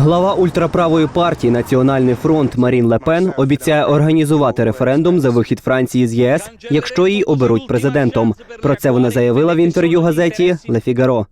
Глава ультраправої партії Національний фронт Марін Лепен обіцяє організувати референдум за вихід Франції з ЄС, якщо її оберуть президентом. Про це вона заявила в інтерв'ю газеті «Ле Фігаро».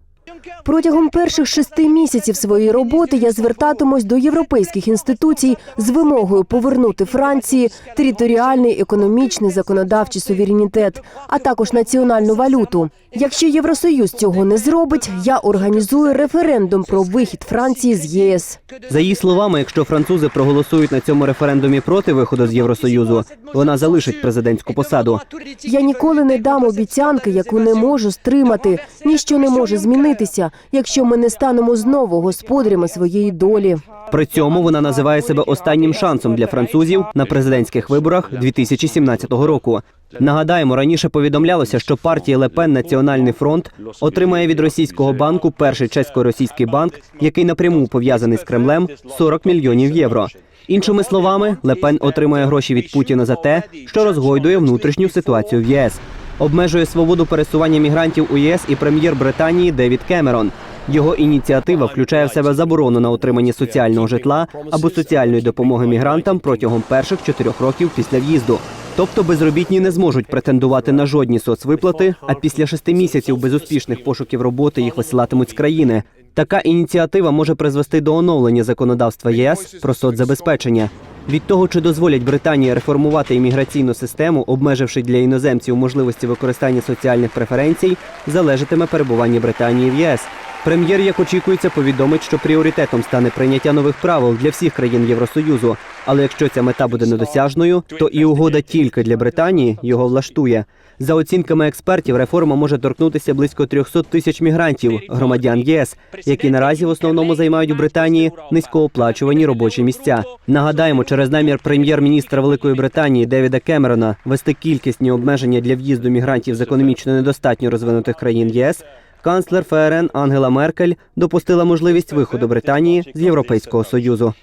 Протягом перших шести місяців своєї роботи я звертатимусь до європейських інституцій з вимогою повернути Франції територіальний, економічний, законодавчий суверенітет, а також національну валюту. Якщо Євросоюз цього не зробить, я організую референдум про вихід Франції з ЄС. За її словами, якщо французи проголосують на цьому референдумі проти виходу з Євросоюзу, вона залишить президентську посаду. Я ніколи не дам обіцянки, яку не можу стримати. Ніщо не може змінитися, якщо ми не станемо знову господарями своєї долі. При цьому вона називає себе останнім шансом для французів на президентських виборах 2017 року. Нагадаємо, раніше повідомлялося, що партія Лепен Національний фронт отримає від російського банку перший чесько-російський банк, який напряму пов'язаний з Кремлем, 40 мільйонів євро. Іншими словами, Лепен отримує гроші від Путіна за те, що розгойдує внутрішню ситуацію в ЄС. Обмежує свободу пересування мігрантів у єС і прем'єр Британії Девід Кемерон. Його ініціатива включає в себе заборону на отримання соціального житла або соціальної допомоги мігрантам протягом перших чотирьох років після в'їзду. Тобто безробітні не зможуть претендувати на жодні соцвиплати, а після шести місяців безуспішних пошуків роботи їх висилатимуть з країни. Така ініціатива може призвести до оновлення законодавства ЄС про соцзабезпечення. Від того, чи дозволять Британії реформувати імміграційну систему, обмеживши для іноземців можливості використання соціальних преференцій, залежатиме перебування Британії в ЄС. Прем'єр, як очікується, повідомить, що пріоритетом стане прийняття нових правил для всіх країн Євросоюзу. Але якщо ця мета буде недосяжною, то і угода тільки для Британії його влаштує. За оцінками експертів, реформа може торкнутися близько 300 тисяч мігрантів, громадян ЄС, які наразі в основному займають у Британії низькооплачувані робочі місця. Нагадаємо, через намір прем'єр-міністра Великої Британії Девіда Кемерона вести кількісні обмеження для в'їзду мігрантів з економічно недостатньо розвинутих країн ЄС. Канцлер ФРН Ангела Меркель допустила можливість виходу Британії з Європейського союзу.